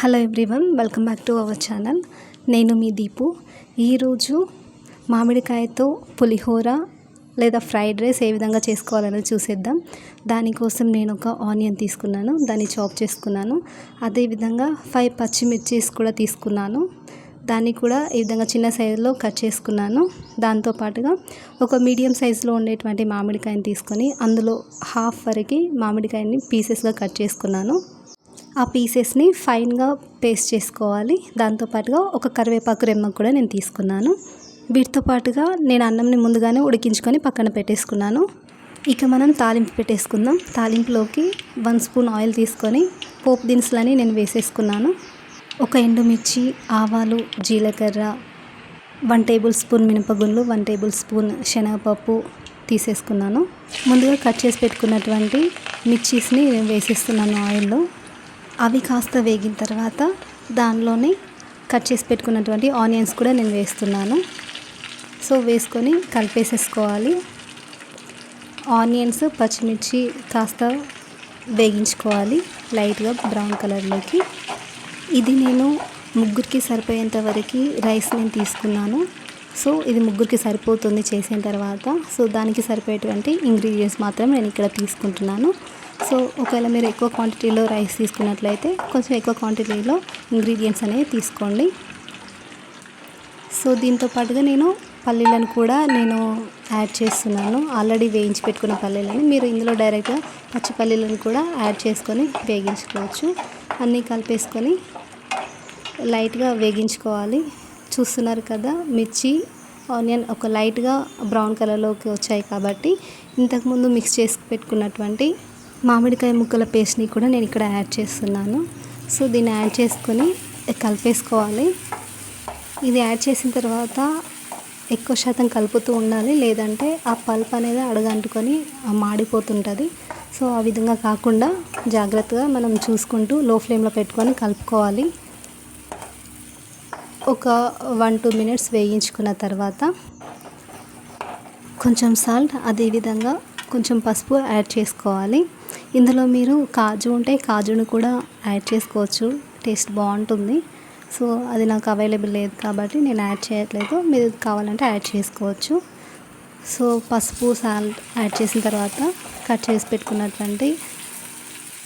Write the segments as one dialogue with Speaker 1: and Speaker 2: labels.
Speaker 1: Hello everyone welcome back to our channel నేను మీ దీపు. ఈరోజు మామిడికాయతో పులిహోర లేదా ఫ్రైడ్ రైస్ ఏ విధంగా చేసుకోవాలని చూసేద్దాం. దానికోసం నేను ఒక ఆనియన్ తీసుకున్నాను దాన్ని చాప్ చేసుకున్నాను. అదేవిధంగా ఫైవ్ పచ్చిమిర్చీస్ కూడా తీసుకున్నాను. దాన్ని కూడా ఈ విధంగా చిన్న సైజులో కట్ చేసుకున్నాను. దాంతోపాటుగా ఒక మీడియం సైజులో ఉండేటువంటి మామిడికాయని తీసుకొని అందులో హాఫ్ వరకు మామిడికాయని పీసెస్గా కట్ చేసుకున్నాను. ఆ పీసెస్ని ఫైన్గా పేస్ట్ చేసుకోవాలి. దాంతోపాటుగా ఒక కరివేపాకు రెమ్మ కూడా నేను తీసుకున్నాను. వీటితో పాటుగా నేను అన్నంని ముందుగానే ఉడికించుకొని పక్కన పెట్టేసుకున్నాను. ఇక మనం తాలింపు పెట్టేసుకుందాం. తాలింపులోకి వన్ స్పూన్ ఆయిల్ తీసుకొని పోపు దినుసులని నేను వేసేసుకున్నాను. ఒక ఎండుమిర్చి ఆవాలు జీలకర్ర వన్ టేబుల్ స్పూన్ మినపగుళ్ళు వన్ టేబుల్ స్పూన్ శనగపప్పు తీసేసుకున్నాను. ముందుగా కట్ చేసి పెట్టుకున్నటువంటి మిర్చీస్ని నేను వేసేస్తున్నాను ఆయిల్లో. అవి కాస్త వేగిన తర్వాత దానిలోనే కట్ చేసి పెట్టుకున్నటువంటి ఆనియన్స్ కూడా నేను వేస్తున్నాను. సో వేసుకొని కలిపేసేసుకోవాలి. ఆనియన్స్ పచ్చిమిర్చి కాస్త వేగించుకోవాలి లైట్గా బ్రౌన్ కలర్లోకి. ఇది నేను ముగ్గురికి సరిపోయేంత వరకు రైస్ నేను తీసుకున్నాను. సో ఇది ముగ్గురికి సరిపోతుంది చేసిన తర్వాత. సో దానికి సరిపోయేటువంటి ఇంగ్రీడియంట్స్ మాత్రం నేను ఇక్కడ తీసుకుంటున్నాను. సో ఒకవేళ మీరు ఎక్కువ క్వాంటిటీలో రైస్ తీసుకున్నట్లయితే కొంచెం ఎక్కువ క్వాంటిటీలో ఇంగ్రీడియంట్స్ అనేవి తీసుకోండి. సో దీంతో పాటుగా నేను పల్లీలను కూడా నేను యాడ్ చేస్తున్నాను. ఆల్రెడీ వేయించి పెట్టుకున్న పల్లీలను. మీరు ఇందులో డైరెక్ట్గా పచ్చి పల్లీలను కూడా యాడ్ చేసుకొని వేగించుకోవచ్చు. అన్నీ కలిపేసుకొని లైట్గా వేగించుకోవాలి. చూస్తున్నారు కదా మిర్చి ఆనియన్ ఒక లైట్గా బ్రౌన్ కలర్లోకి వచ్చాయి కాబట్టి ఇంతకుముందు మిక్స్ చేసి పెట్టుకున్నటువంటి మామిడికాయ ముక్కల పేస్ట్ని కూడా నేను ఇక్కడ యాడ్ చేస్తున్నాను. సో దీన్ని యాడ్ చేసుకొని కలిపేసుకోవాలి. ఇది యాడ్ చేసిన తర్వాత ఎక్కువ శాతం కలుపుతూ ఉండాలి. లేదంటే ఆ పల్ప్ అనేది అడగంటుకొని మాడిపోతుంటుంది. సో ఆ విధంగా కాకుండా జాగ్రత్తగా మనం చూసుకుంటూ లో ఫ్లేమ్లో పెట్టుకొని కలుపుకోవాలి. ఒక వన్ టూ మినిట్స్ వేయించుకున్న తర్వాత కొంచెం సాల్ట్ అదేవిధంగా కొంచెం పసుపు యాడ్ చేసుకోవాలి. ఇందులో మీరు కాజు ఉంటే కాజును కూడా యాడ్ చేసుకోవచ్చు. టేస్ట్ బాగుంటుంది. సో అది నాకు అవైలబుల్ లేదు కాబట్టి నేను యాడ్ చేయట్లేదు. మీరు కావాలంటే యాడ్ చేసుకోవచ్చు. సో పసుపు సాల్ట్ యాడ్ చేసిన తర్వాత కట్ చేసి పెట్టుకున్నటువంటి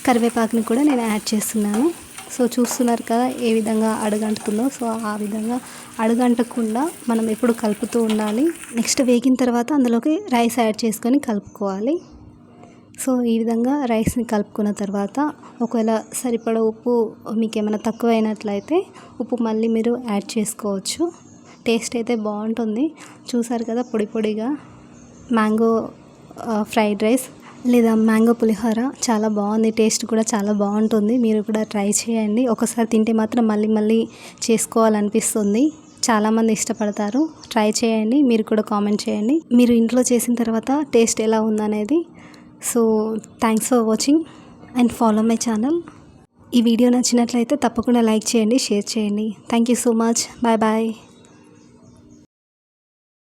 Speaker 1: కరివేపాకుని కూడా నేను యాడ్ చేస్తున్నాను. సో చూస్తున్నారు కదా ఏ విధంగా అడుగంటుతుందో. సో ఆ విధంగా అడుగంటకుండా మనం ఎప్పుడు కలుపుతూ ఉండాలి. నెక్స్ట్ వేగిన తర్వాత అందులోకి రైస్ యాడ్ చేసుకొని కలుపుకోవాలి. సో ఈ విధంగా రైస్ని కలుపుకున్న తర్వాత ఒకవేళ సరిపడ ఉప్పు మీకు ఏమైనా తక్కువ అయినట్లయితే ఉప్పు మళ్ళీ మీరు యాడ్ చేసుకోవచ్చు. టేస్ట్ అయితే బాగుంటుంది. చూసారు కదా పొడి పొడిగా మ్యాంగో ఫ్రైడ్ రైస్ లేదా మ్యాంగో పులిహోర చాలా బాగుంది. టేస్ట్ కూడా చాలా బాగుంటుంది. మీరు కూడా ట్రై చేయండి. ఒకసారి తింటే మాత్రం మళ్ళీ మళ్ళీ చేసుకోవాలనిపిస్తుంది. చాలామంది ఇష్టపడతారు. ట్రై చేయండి. మీరు కూడా కామెంట్ చేయండి. మీరు ఇంట్లో చేసిన తర్వాత టేస్ట్ ఎలా ఉందనేది so thanks for watching and follow my channel ఈ వీడియో నచ్చినట్లయితే తప్పకుండా లైక్ చేయండి షేర్ చేయండి. Thank you so much bye bye